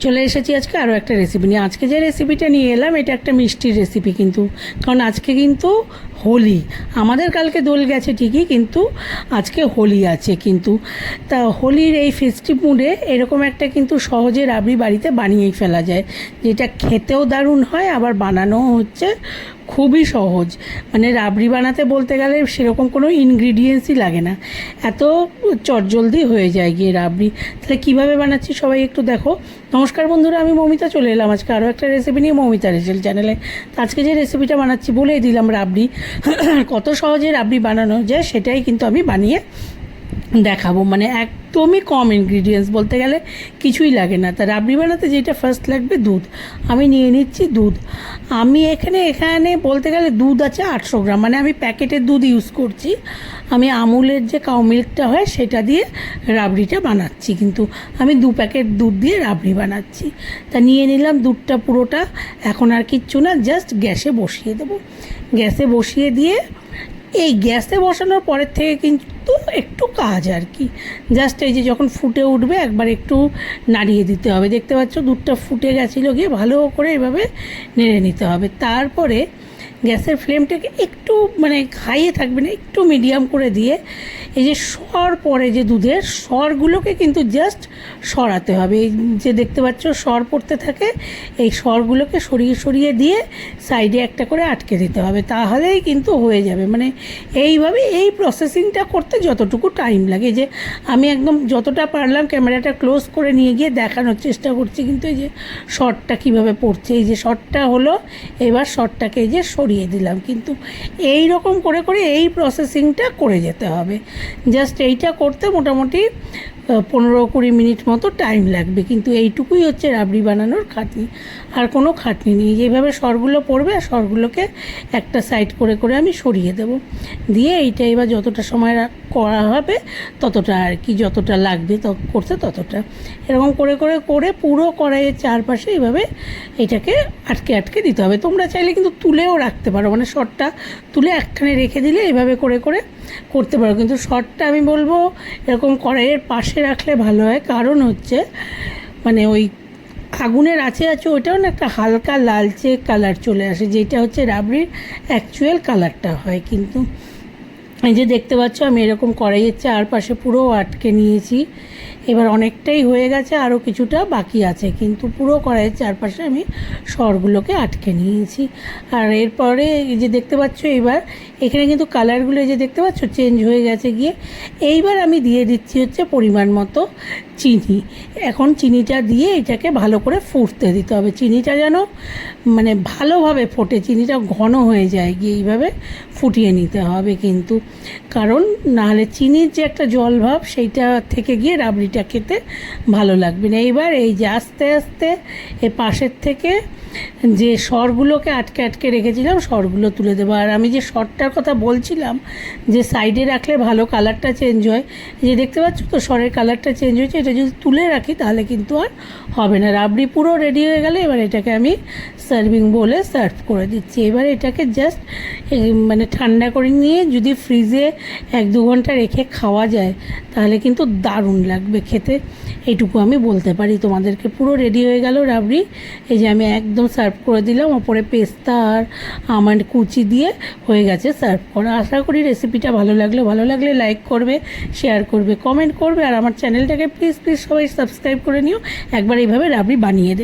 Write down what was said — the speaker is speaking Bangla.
চলে এসেছি আজকে আরও একটা রেসিপি নিয়ে। আজকে যে রেসিপিটা নিয়ে এলাম, এটা একটা মিষ্টির রেসিপি কিন্তু। কারণ আজকে কিন্তু হোলি। আমাদের কালকে দোল গেছে ঠিকই, কিন্তু আজকে হোলি আছে কিন্তু। তা হোলির এই ফেস্টিভ মুডে এরকম একটা কিন্তু সহজে রাবড়ি বাড়িতে বানিয়েই ফেলা যায়। যেটা খেতেও দারুণ হয়, আবার বানানোও হচ্ছে খুবই সহজ। মানে রাবড়ি বানাতে বলতে গেলে সেরকম কোনো ইনগ্রিডিয়েন্টসই লাগে না। এত চটজলদি হয়ে যায় গিয়ে রাবড়ি। তাহলে কীভাবে বানাচ্ছি সবাই একটু দেখো। নমস্কার বন্ধুরা, আমি মমিতা চলে এলাম। আজকে আরও একটা রেসিপি নিয়ে মমিতা রেসেল চ্যানেলে আজকে যে রেসিপিটা বানাচ্ছি বলেই দিলাম রাবড়ি। কত সহজে রাবড়ি বানানো যায় সেটাই কিন্তু আমি বানিয়ে দেখাবো। মানে একদমই কম ইনগ্রিডিয়েন্টস বলতে গেলে কিছুই লাগে না। তা রাবড়ি বানাতে যেটা ফার্স্ট লাগবে দুধ। আমি নিয়ে নিচ্ছি দুধ। আমি এখানে এখানে বলতে গেলে দুধ আছে আটশো গ্রাম। মানে আমি প্যাকেটের দুধ ইউজ করছি। আমি আমুলের যে কাউ মিল্কটা হয় সেটা দিয়ে রাবড়িটা বানাচ্ছি। কিন্তু আমি দু প্যাকেট দুধ দিয়ে রাবড়ি বানাচ্ছি। তা নিয়ে নিলাম দুধটা পুরোটা। এখন আর কিচ্ছু না জাস্ট গ্যাসে বসিয়ে দেবো। গ্যাসে বসিয়ে দিয়ে এই গ্যাসে বসানোর পরের থেকে কিন্তু একটু কাজ আর কি। জাস্ট এই যে যখন ফুটে উঠবে, একবার একটু নাড়িয়ে দিতে হবে। দেখতে পাচ্ছ, দুধটা ফুটে গেছিল গিয়ে ভালো করে এভাবে নেড়ে নিতে হবে। তারপরে গ্যাসের ফ্লেমটাকে একটু মানে খাইয়ে থাকবে না, একটু মিডিয়াম করে দিয়ে এই যে সর পড়ে যে দুধের, সরগুলোকে কিন্তু জাস্ট সরাতে হবে। এই যে দেখতে পাচ্ছ, সর পড়তে থাকে, এই সরগুলোকে সরিয়ে সরিয়ে দিয়ে সাইডে একটা করে আটকে দিতে হবে। তাহলেই কিন্তু হয়ে যাবে। মানে এইভাবে এই প্রসেসিংটা করতে যতটুকু টাইম লাগে। যে আমি একদম যতটা পারলাম ক্যামেরাটা ক্লোজ করে নিয়ে গিয়ে দেখানোর চেষ্টা করছি, কিন্তু এই যে শর্টটা কীভাবে পড়ছে? এই যে শর্টটা হলো, এবার শর্টটাকে এই যে সরিয়ে দিলাম। কিন্তু এই রকম করে করে এই প্রসেসিংটা করে যেতে হবে। জাস্ট এইটা করতে মোটামুটি পনেরো কুড়ি মিনিট মতো টাইম লাগবে। কিন্তু এইটুকুই হচ্ছে রাবড়ি বানানোর খাটনি। আর কোনো খাটনি নেই। যেভাবে সরগুলো পড়বে আর সরগুলোকে একটা সাইড করে করে আমি সরিয়ে দেব। দিয়ে এইটা এবার যতটা সময় করা হবে, ততটা আর কি যতটা লাগবে করতে ততটা। এরকম করে করে করে পুরো কড়াইয়ের চারপাশে এইভাবে এটাকে আটকে আটকে দিতে হবে। তোমরা চাইলে কিন্তু তুলেও রাখতে পারো মানে শর্টটা তুলে একখানে রেখে দিলে এইভাবে করে করে করতে পারো। কিন্তু শর্টটা আমি বলব, এরকম কড়াইয়ের পাশে রাখলে ভালো হয়। কারণ হচ্ছে মানে ওই আগুনের আছে আছে ওইটাও না একটা হালকা লালচে কালার চলে আসে, যেটা হচ্ছে রাবড়ির অ্যাকচুয়াল কালারটা হয়। কিন্তু এই যে দেখতে পাচ্ছ, আমি এরকম কড়াইয়ের চারপাশে পুরো আটকে নিয়েছি। এবার অনেকটাই হয়ে গেছে আরও কিছুটা বাকি আছে। কিন্তু পুরো কড়াইয়ের চারপাশে আমি স্বরগুলোকে আটকে নিয়েছি। আর এরপরে এই যে দেখতে পাচ্ছ, এবার এখানে কিন্তু কালারগুলো এই যে দেখতে পাচ্ছ, চেঞ্জ হয়ে গেছে গিয়ে। এইবার আমি দিয়ে দিচ্ছি হচ্ছে পরিমাণ মতো চিনি। এখন চিনিটা দিয়ে এটাকে ভালো করে ফুটতে দিতে হবে। চিনিটা যেন মানে ভালোভাবে ফোটে, চিনিটা ঘন হয়ে যায়, গিয়ে এইভাবে ফুটিয়ে নিতে হবে কিন্তু। কারণ নাহলে চিনির যে একটা জল ভাব সেইটা থেকে গিয়ে রাবড়িটা খেতে ভালো লাগবে না। এইবার এই যে আস্তে আস্তে এ পাশের থেকে যে সরগুলোকে আটকে আটকে রেখেছিলাম, সরগুলো তুলে দেবো। আর আমি যে সরটার কথা বলছিলাম, যে সাইডে রাখলে ভালো কালারটা চেঞ্জ হয়। যে দেখতে পাচ্ছ তো, সরের কালারটা চেঞ্জ হয়েছে, এটা যদি তুলে রাখি, তাহলে কিন্তু আর হবে না। রাবড়ি পুরো রেডি হয়ে গেলে এবার এটাকে আমি সার্ভিং বলে সার্ভ করে দিচ্ছি। এবার এটাকে জাস্ট মানে ঠান্ডা করে নিয়ে যদি ফ্রিজে এক দু ঘণ্টা রেখে খাওয়া যায়, তাহলে কিন্তু দারুণ লাগবে খেতে। এইটুকু আমি বলতে পারি। তোমাদেরকে পুরো রেডি হয়ে গেল রাবড়ি। এই যে আমি একদম সার্ভ করে দিলাম। ওপরে পেস্তা আর আমার কুচি দিয়ে হয়ে গেছে সার্ভ করা। আশা করি রেসিপিটা ভালো লাগল। ভালো লাগলে লাইক করবে শেয়ার করবে কমেন্ট করবে, আর আমার চ্যানেলটাকে প্লিজ প্লিজ সবাই সাবস্ক্রাইব করে নিও। একবার এইভাবে রাবড়ি বানিয়ে দে